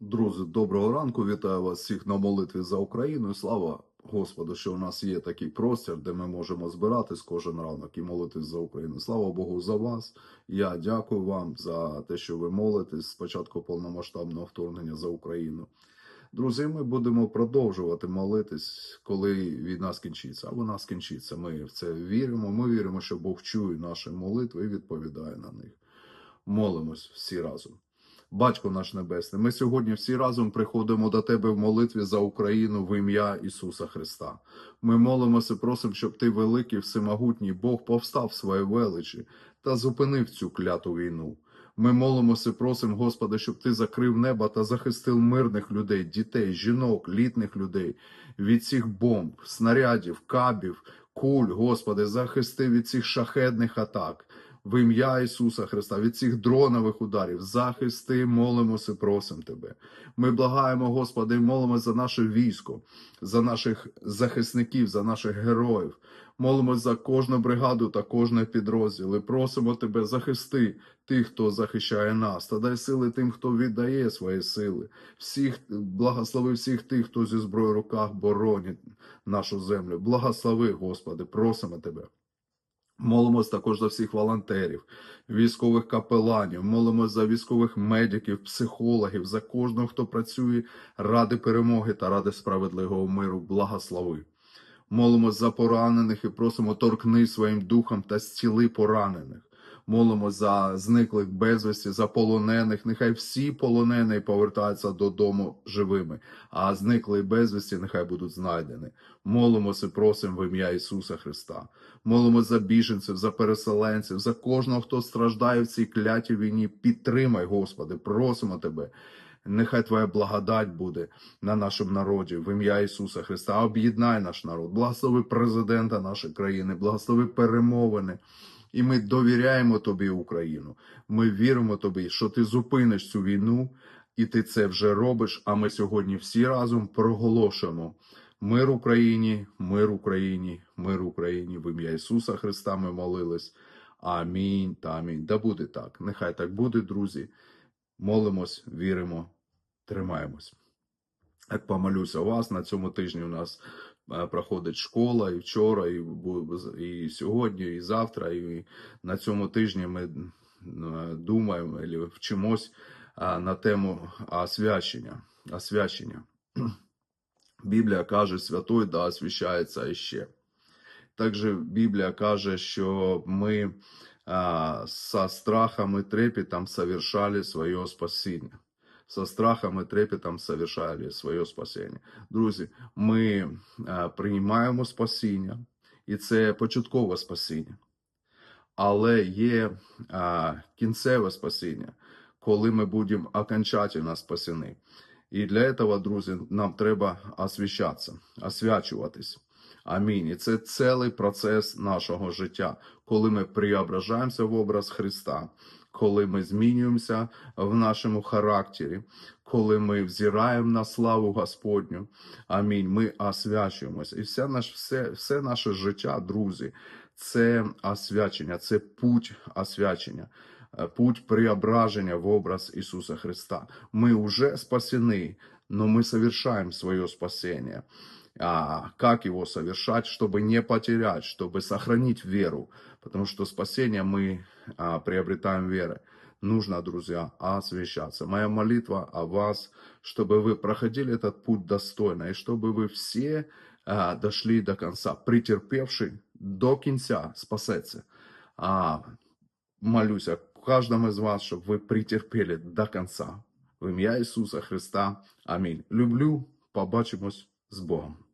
Друзі, доброго ранку. Вітаю вас всіх на молитві за Україну. Слава Господу, що у нас є такий простір, де ми можемо збиратись кожен ранок і молитись за Україну. Слава Богу за вас. Я дякую вам за те, що ви молитесь з початку повномасштабного вторгнення за Україну. Друзі, ми будемо продовжувати молитись, коли війна скінчиться. А вона скінчиться. Ми в це віримо. Ми віримо, що Бог чує наші молитви і відповідає на них. Молимось всі разом. Батько наш Небесний, ми сьогодні всі разом приходимо до Тебе в молитві за Україну в ім'я Ісуса Христа. Ми молимося, просимо, щоб Ти, великий, всемогутній Бог, повстав в своїй величі та зупинив цю кляту війну. Ми молимося, просимо, Господи, щоб Ти закрив небо та захистив мирних людей, дітей, жінок, літних людей від цих бомб, снарядів, кабів, куль, Господи, захисти від цих шахедних атак. В ім'я Ісуса Христа, від цих дронових ударів, захисти, молимося, просимо Тебе. Ми благаємо, Господи, молимося за наше військо, за наших захисників, за наших героїв. Молимося за кожну бригаду та кожний підрозділ. І просимо Тебе, захисти тих, хто захищає нас, та дай сили тим, хто віддає свої сили. Всіх, благослови всіх тих, хто зі зброєю в руках боронить нашу землю. Благослови, Господи, просимо Тебе. Молимось також за всіх волонтерів, військових капеланів, молимось за військових медиків, психологів, за кожного, хто працює ради перемоги та ради справедливого миру. Благослови. Молимось за поранених і просимо торкни своїм духом та зціли поранених. Молимо за зниклих безвісті, за полонених. Нехай всі полонені повертаються додому живими, а зникли безвісті нехай будуть знайдені. Молимося, просимо в ім'я Ісуса Христа. Молимось за біженців, за переселенців, за кожного, хто страждає в цій клятій війні. Підтримай, Господи, просимо Тебе. Нехай Твоя благодать буде на нашому народі в ім'я Ісуса Христа. Об'єднай наш народ, благослови президента нашої країни, благослови перемовини. І ми довіряємо тобі, Україну. Ми віримо тобі, що ти зупиниш цю війну, і ти це вже робиш. А ми сьогодні всі разом проголошуємо мир Україні, мир Україні, мир Україні. В ім'я Ісуса Христа ми молились. Амінь та амінь. Да буде так. Нехай так буде, друзі. Молимось, віримо, тримаємось. Як помолюся вас на цьому тижні у нас е, проходить школа і вчора, і, і сьогодні, і завтра. І на цьому тижні ми е, думаємо і вчимось е, на тему освячення. освячення. Біблія каже, святой да освящається іще. Також Біблія каже, що ми а, со страхом и трепетом совершали свое спасіння. Со страхом і трепетом совершали своє спасіння. Друзі, ми приймаємо спасіння, і це початкове спасіння. Але є кінцеве спасіння, коли ми будемо окончательно спасені. І для цього, друзі, нам треба освящатися, освячуватись. Амінь. І це цілий процес нашого життя, коли ми преображаємося в образ Христа, коли ми змінюємося в нашому характері, коли ми взираємо на славу Господню. Амінь. Ми освячуємося. І все, наш, все, все наше життя, друзі, це освячення, це путь освячення. е, Путь преображення в образ Ісуса Христа. Мы уже спасены, но мы совершаем свое спасение. А как его совершать, чтобы не потерять, чтобы сохранить веру? Потому что спасение мы а, приобретаем верой. Нужно, друзья, освящаться. Моя молитва о вас, чтобы вы проходили этот путь достойно, и чтобы вы все а, дошли до конца, претерпевший до конца спасеться. А, молюсь о каждом из вас, чтобы вы претерпели до конца. В ім'я Ісуса Христа. Амінь. Люблю. Побачимось з Богом.